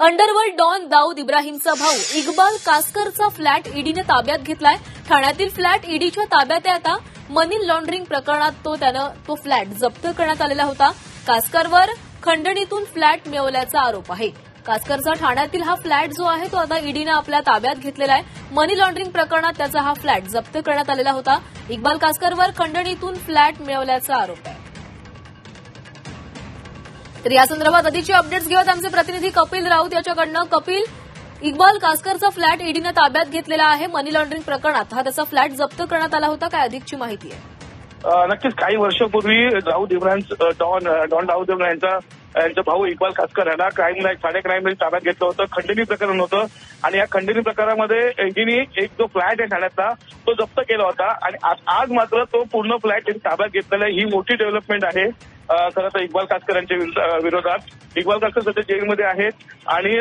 Underworld don Dawood इब्राहिमचा भाऊ इक्बाल कासकरचा flat ईडीनं ताब्यात घेतलाय. ठाण्यातील फ्लॅट ईडीच्या ताब्यात आहे आता. मनी लॉन्ड्रिंग प्रकरणात तो त्यानं तो फ्लॅट जप्त करण्यात आलेला होता. कासकरवर खंडणीतून फ्लॅट मिळवल्याचा आरोप आहे. कासकरचा ठाण्यातील हा फ्लॅट जो आहे तो आता ईडीनं आपल्या ताब्यात घेतलेला आहे. मनी लॉन्ड्रिंग प्रकरणात त्याचा हा फ्लॅट जप्त करण्यात आलेला होता. इक्बाल कासकरवर खंडणीतून फ्लॅट मिळवल्याचा आरोप आहे. तर या संदर्भात अपडेट्स घेऊयात. आमचे प्रतिनिधी कपिल राऊत याच्याकडनं. कपिल इक्बाल कासकरचा फ्लॅट ईडीनं ताब्यात घेतलेला आहे मनी लॉन्ड्रिंग प्रकरणात. हा त्याचा फ्लॅट जप्त करण्यात आला होता. काय अधिकची माहिती आहे? नक्कीच. काही वर्षापूर्वी दाऊद इम्रान डॉन डॉन दाऊद इम्रान यांचा यांचा भाऊ इक्बाल खासकर यांना क्राईम साडे क्राईम ताब्यात घेतलं होतं. खंडणी प्रकरण होतं. आणि या खंडणी प्रकारामध्ये एनजीनी एक जो फ्लॅट आहे ठाण्यातला तो जप्त केला होता. आणि आज- मात्र तो पूर्ण फ्लॅट ताब्यात घेतलेला ही मोठी डेव्हलपमेंट आहे. खरं तर इक्बाल कासकर यांच्या विरोधात. इक्बाल कासकर सध्या जेलमध्ये आहेत आणि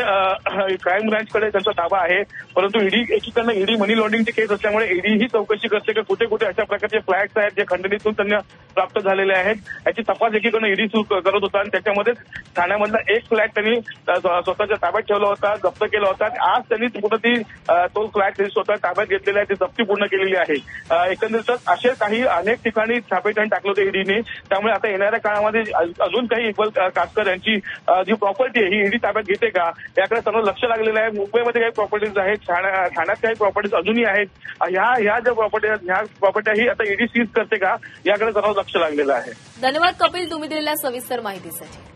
क्राईम ब्रांचकडे त्यांचा ताबा आहे. परंतु ईडी एकीकडनं ईडी मनी लॉन्ड्रिंगची केस असल्यामुळे ईडी ही चौकशी करते की कुठे कुठे अशा प्रकारचे फ्लॅट्स आहेत जे खंडणीतून त्यांना प्राप्त झालेले आहेत. याची तपास एकीकडनं ईडी सुरू करत होता आणि त्याच्यामध्ये ठाण्यामधला एक फ्लॅट त्यांनी स्वतःच्या ताब्यात ठेवला होता जप्त केला होता. आणि आज त्यांनी पूर्ण ती तो फ्लॅट स्वतः ताब्यात घेतलेला आहे ती जप्ती पूर्ण केलेली आहे. एकंदरीतच असे काही अनेक ठिकाणी छापेटण टाकलं होतं ईडीने. त्यामुळे आता येणाऱ्या काळामध्ये अजून काही इक्बल अ, कासकर यांची जी प्रॉपर्टी आहे ही ईडी ताब्यात घेते का? याकडे सर्व लक्ष लागलेलं आहे. मुंबईमध्ये काही प्रॉपर्टीज आहेत ठाण्या- ठाण्यात काही प्रॉपर्टीज अजूनही आहेत. ह्या ह्या ज्या प्रॉपर्टी आहेत ह्या प्रॉपर्टी ही आता ईडी सीज करते का? याकडे सर्व लक्ष लागलेलं आहे. धन्यवाद कपिल तुम्ही दिलेल्या सविस्तर माहितीसाठी.